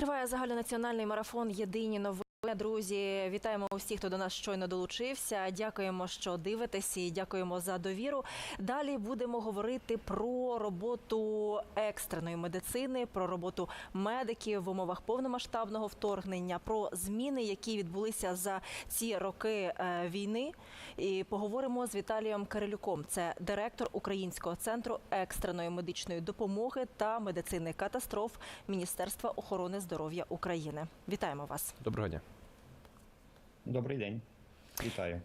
Триває загальнонаціональний марафон Єдині новини. Друзі, вітаємо усіх, хто до нас щойно долучився. Дякуємо, що дивитесь і дякуємо за довіру. Далі будемо говорити про роботу екстреної медицини, про роботу медиків в умовах повномасштабного вторгнення, про зміни, які відбулися за ці роки е, війни. І поговоримо з Віталієм Кирилюком. Це директор Українського центру екстреної медичної допомоги та медицини катастроф Міністерства охорони здоров'я України. Вітаємо вас. Доброго дня. Добрий день, вітаю.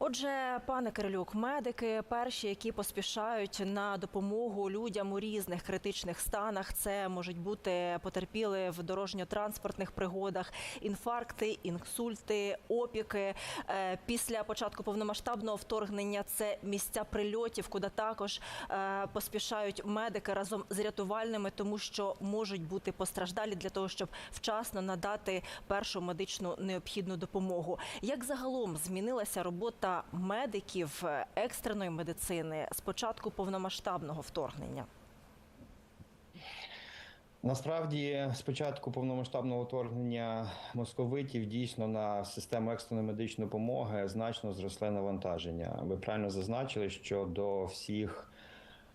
Отже, пане Кирилюк, медики перші, які поспішають на допомогу людям у різних критичних станах. Це можуть бути потерпіли в дорожньо-транспортних пригодах, інфаркти, інсульти, опіки. Е, Після початку повномасштабного вторгнення це місця прильотів, куди також е, поспішають медики разом з рятувальними, тому що можуть бути постраждалі для того, щоб вчасно надати першу медичну необхідну допомогу. Як загалом змінилася робота медиків е, екстреної медицини з початку повномасштабного вторгнення? Насправді, з початку повномасштабного вторгнення московитів дійсно на систему екстреної медичної допомоги значно зросли навантаження. Ви правильно зазначили, що до всіх.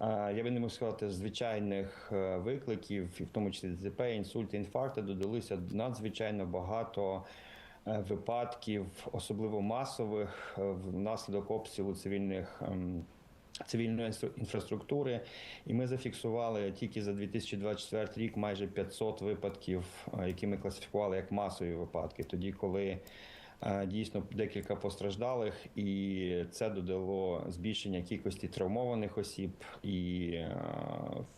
е, Я би не можу сказати звичайних е, викликів, в тому числі ДТП, інсульти, інфаркти, додалися надзвичайно багато випадків, особливо масових, е, внаслідок обстрілу цивільних ем, цивільної інфраструктури. І ми зафіксували тільки за 2024 рік майже 500 випадків, е, які ми класифікували як масові випадки. Тоді, коли е, дійсно декілька постраждалих, і це додало збільшення кількості травмованих осіб, і е,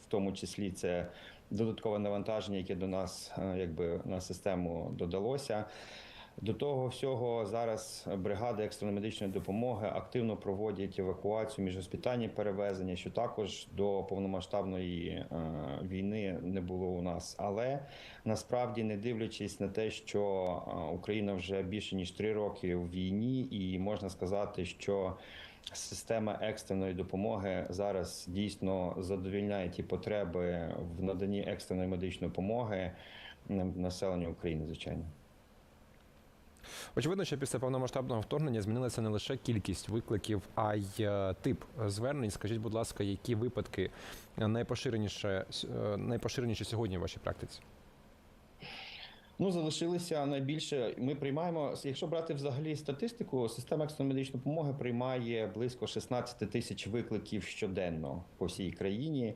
в тому числі це додаткове навантаження, яке до нас е, якби на систему додалося. До того всього зараз бригади екстреної медичної допомоги активно проводять евакуацію міжгоспітальні перевезення, що також до повномасштабної е, війни не було у нас. Але насправді, не дивлячись на те, що е, Україна вже більше ніж три роки в війні, і можна сказати, що Система екстреної допомоги зараз дійсно задовільняє ті потреби в наданні екстреної медичної допомоги населенню України, звичайно. Очевидно, що після повномасштабного вторгнення змінилася не лише кількість викликів, а й е, тип звернень. Скажіть, будь ласка, які випадки найпоширеніше е, найпоширеніші сьогодні в вашій практиці? Ну, залишилися найбільше. Ми приймаємо, якщо брати взагалі статистику, система екстреної медичної допомоги приймає близько 16 тисяч викликів щоденно по всій країні,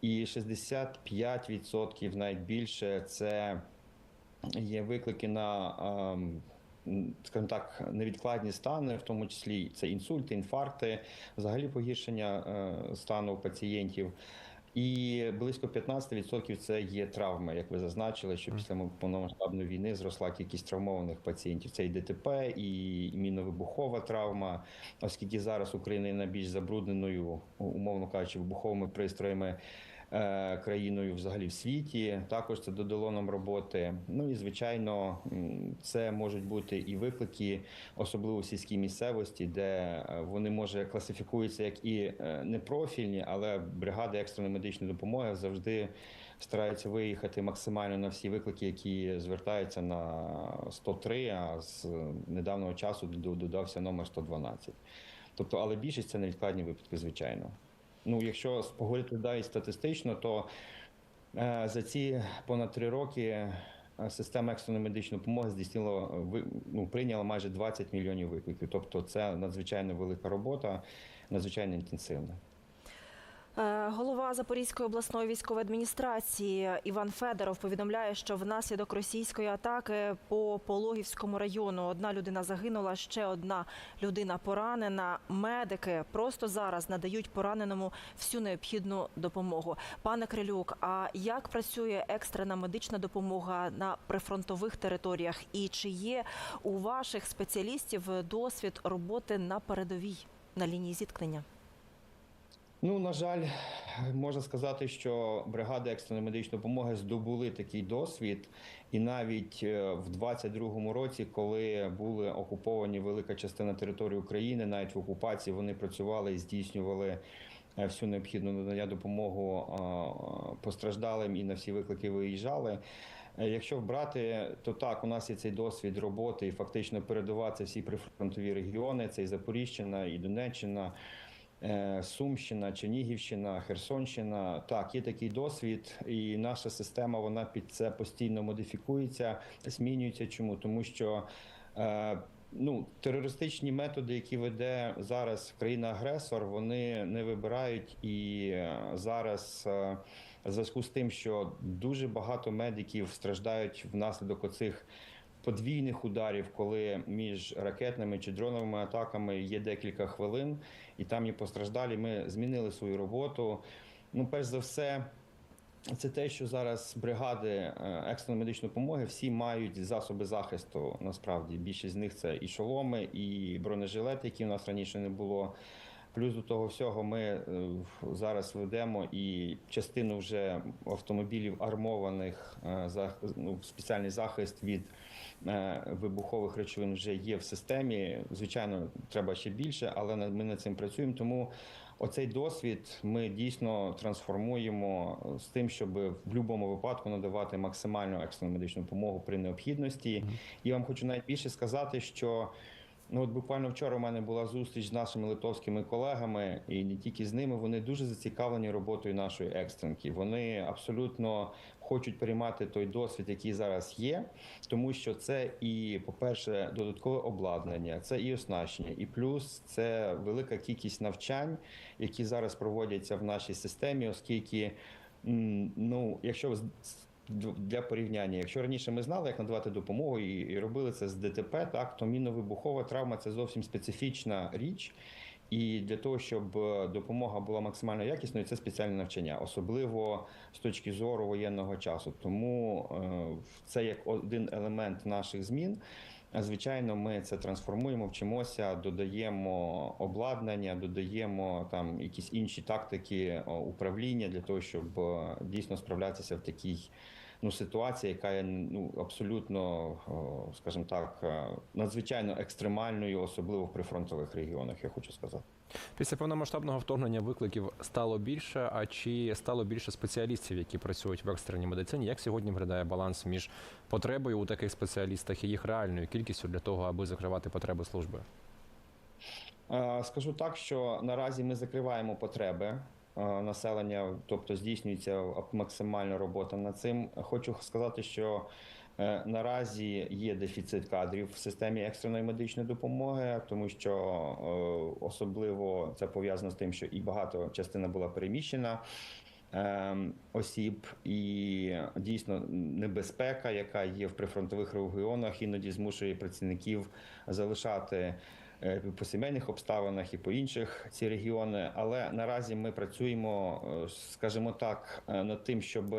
і 65% навіть більше це є виклики на, ем, скажімо так, невідкладні стани, в тому числі це інсульти, інфаркти, взагалі погіршення е, стану пацієнтів. І близько 15% це є травми, як ви зазначили, що після повномасштабної війни зросла кількість травмованих пацієнтів. Це і ДТП, і міновибухова травма, оскільки зараз Україна є найбільш забрудненою, умовно кажучи, вибуховими пристроями. Е, Країною взагалі в світі також це додало нам роботи. Ну і звичайно, це можуть бути і виклики, особливо в сільській місцевості, де е, вони може класифікуються як і е, непрофільні, але бригади екстреної медичної допомоги завжди стараються виїхати максимально на всі виклики, які звертаються на 103, а з недавнього часу додався номер 112. Тобто, але більшість це невідкладні випадки, звичайно. Ну, якщо поговорити далі статистично, то е, за ці понад три роки е, система екстреної медичної допомоги здійснила ну, прийняла майже 20 мільйонів викликів. Тобто, це надзвичайно велика робота, надзвичайно інтенсивна. Е, Голова Запорізької обласної військової адміністрації Іван Федоров повідомляє, що внаслідок російської атаки по Пологівському району одна людина загинула, ще одна людина поранена. Медики просто зараз надають пораненому всю необхідну допомогу. Пане Крилюк, а як працює екстрена медична допомога на прифронтових територіях? І чи є у ваших спеціалістів досвід роботи на передовій на лінії зіткнення? Ну, на жаль, можна сказати, що бригади екстреної медичної допомоги здобули такий досвід, і навіть е, в 22-му році, коли були окуповані велика частина території України, навіть в окупації вони працювали і здійснювали е, всю необхідну надання допомогу е, постраждалим і на всі виклики виїжджали. Якщо брати, то так, у нас є цей досвід роботи і фактично передова це всі прифронтові регіони, це і Запоріжжя, і Донеччина, Сумщина, Чернігівщина, Херсонщина. Так, є такий досвід, і наша система вона під це постійно модифікується, змінюється. Чому? Тому що е, ну, терористичні методи, які веде зараз країна-агресор, вони не вибирають і е, зараз. е, в зв'язку з тим, що дуже багато медиків страждають внаслідок оцих подвійних ударів, коли між ракетними чи дроновими атаками є декілька хвилин, і там є постраждалі. Ми змінили свою роботу. Ну, перш за все. Це те, що зараз бригади е, екстреної медичної допомоги всі мають засоби захисту. Насправді більшість з них це і шоломи, і бронежилети, які у нас раніше не було. Плюс до того всього ми е, зараз ведемо і частину вже автомобілів армованих е, зах- ну, спеціальний захист від вибухових речовин вже є в системі. Звичайно, треба ще більше, але ми над цим працюємо. Тому оцей досвід ми дійсно трансформуємо з тим, щоб в будь-якому випадку надавати максимальну екстрену медичну допомогу при необхідності. І вам хочу навіть більше сказати, що. Ну, от буквально вчора у мене була зустріч з нашими литовськими колегами, і не тільки з ними. Вони дуже зацікавлені роботою нашої екстренки. Вони абсолютно хочуть приймати той досвід, який зараз є, тому що це і, по-перше, додаткове обладнання, це і оснащення, і плюс це велика кількість навчань, які зараз проводяться в нашій системі, оскільки. Ну, якщо для порівняння, якщо раніше ми знали, як надавати допомогу і, і робили це з ДТП, так то міновибухова травма це зовсім специфічна річ. І для того, щоб е, допомога була максимально якісною, це спеціальне навчання, особливо з точки зору воєнного часу. Тому е, це як один елемент наших змін. Звичайно, ми це трансформуємо, вчимося, додаємо обладнання, додаємо там якісь інші тактики управління для того, щоб е, дійсно справлятися в такій ну, ситуації, яка є ну, абсолютно, скажімо так, е, надзвичайно екстремальною, особливо в прифронтових регіонах, я хочу сказати. Після повномасштабного вторгнення викликів стало більше. А чи стало більше спеціалістів, які працюють в екстреній медицині? Як сьогодні виглядає баланс між потребою у таких спеціалістах і їх реальною кількістю для того, аби закривати потреби служби? Е, Скажу так, що наразі ми закриваємо потреби е, населення, тобто здійснюється максимальна робота над цим. Хочу сказати, що наразі є дефіцит кадрів в системі екстреної медичної допомоги, тому що е, особливо це пов'язано з тим, що і багато частина була переміщена. ем, Осіб і дійсно небезпека, яка є в прифронтових регіонах, іноді змушує працівників залишати е, по сімейних обставинах і по інших ці регіони. Але наразі ми працюємо, е, скажімо так, е, над тим, щоб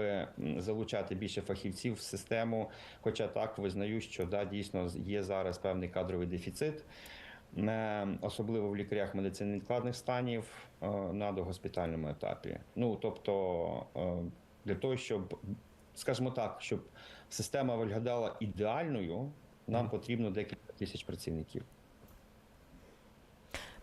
залучати більше фахівців в систему. Хоча так визнаю, що да, дійсно є зараз певний кадровий дефіцит. е, Особливо в лікарях медицини невідкладних станів е, на догоспітальному етапі. Ну тобто е, для того, щоб, скажімо так, щоб система виглядала ідеальною, нам потрібно декілька тисяч працівників.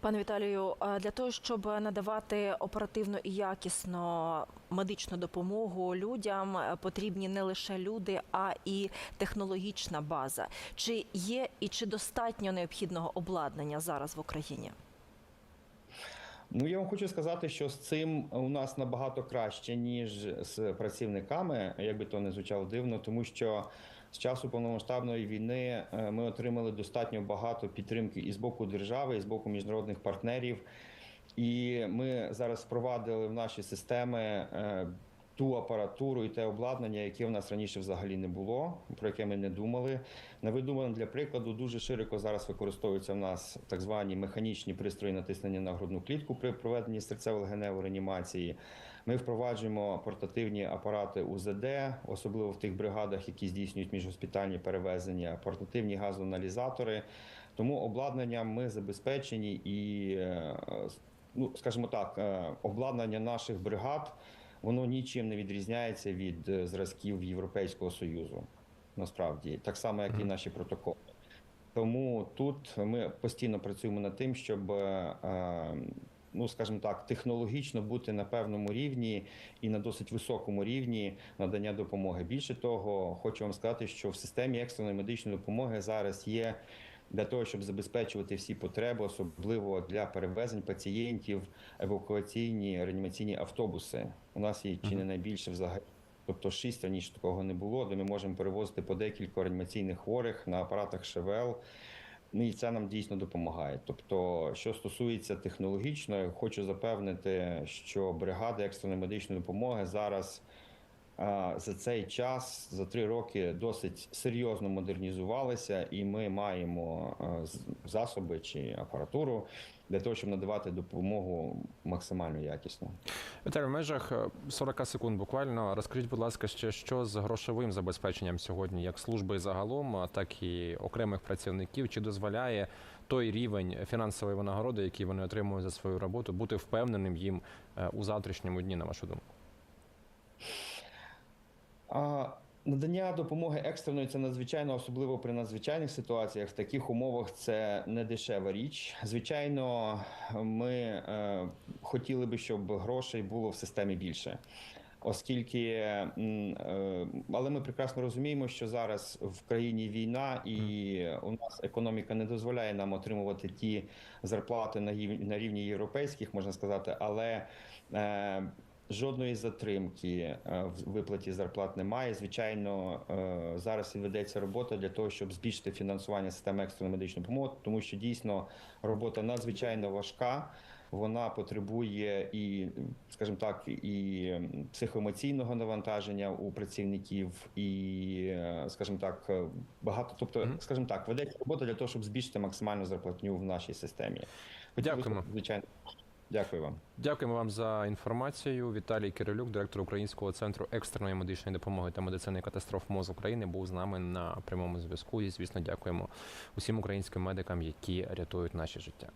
Пане Віталію, для того, щоб надавати оперативно і якісно медичну допомогу людям, е, потрібні не лише люди, а і технологічна база. Чи є і чи достатньо необхідного обладнання зараз в Україні? Ну, я вам хочу сказати, що з цим у нас набагато краще, ніж з працівниками, як би то не звучало дивно, тому що з часу повномасштабної війни е, ми отримали достатньо багато підтримки і з боку держави, і з боку міжнародних партнерів. І ми зараз впровадили в наші системи е, ту апаратуру і те обладнання, яке в нас раніше взагалі не було, про яке ми не думали. Наведу вам для прикладу, дуже широко зараз використовуються в нас так звані механічні пристрої натиснення на грудну клітку при проведенні серцево-легеневої реанімації. Ми впроваджуємо портативні апарати УЗД, особливо в тих бригадах, які здійснюють міжгоспітальні перевезення, портативні газоаналізатори. Тому обладнанням ми забезпечені і, е, ну скажімо так, е, обладнання наших бригад воно нічим не відрізняється від е, зразків Європейського Союзу. Насправді, так само, як і наші протоколи. Тому тут ми постійно працюємо над тим, щоб е, ну скажімо так, технологічно бути на певному рівні і на досить високому рівні надання допомоги. Більше того, хочу вам сказати, що в системі екстреної медичної допомоги зараз є для того, щоб забезпечувати всі потреби, особливо для перевезень пацієнтів, евакуаційні реанімаційні автобуси. У нас є чи не найбільше взагалі. Тобто шість раніше такого не було, де ми можемо перевозити по декілька реанімаційних хворих на апаратах ШВЛ. Ну і це нам дійсно допомагає. Тобто, що стосується технологічної, хочу запевнити, що бригади екстреної медичної допомоги зараз за цей час, за три роки, досить серйозно модернізувалися, і ми маємо засоби чи апаратуру для того, щоб надавати допомогу максимально якісно. Віталій, в межах е, 40 секунд буквально. Розкажіть, будь ласка, ще що з грошовим забезпеченням сьогодні, як служби загалом, так і окремих працівників, чи дозволяє той рівень фінансової винагороди, який вони отримують за свою роботу, бути впевненим їм е, у завтрашньому дні, на вашу думку? Надання допомоги екстреної це надзвичайно, особливо при надзвичайних ситуаціях. В таких умовах це не дешева річ. Звичайно, ми е, хотіли би, щоб грошей було в системі більше. Оскільки, е, але ми прекрасно розуміємо, що зараз в країні війна, і у нас економіка не дозволяє нам отримувати ті зарплати на на рівні європейських, можна сказати, але е, Жодної затримки е, в виплаті зарплат немає. Звичайно, е, зараз і ведеться робота для того, щоб збільшити фінансування системи екстреної медичної допомоги, тому що дійсно робота надзвичайно важка. Вона потребує і, скажімо так, і психоемоційного навантаження у працівників, і, е, скажімо так, багато. Тобто, скажімо так, ведеться робота для того, щоб збільшити максимальну зарплатню в нашій системі. Хотілося Дякуємо. Звичайно, дякую вам. Дякуємо вам за інформацію. Віталій Кирилюк, директор Українського центру екстреної медичної допомоги та медицини катастроф МОЗ України, був з нами на прямому зв'язку. І звісно, дякуємо усім українським медикам, які рятують наші життя.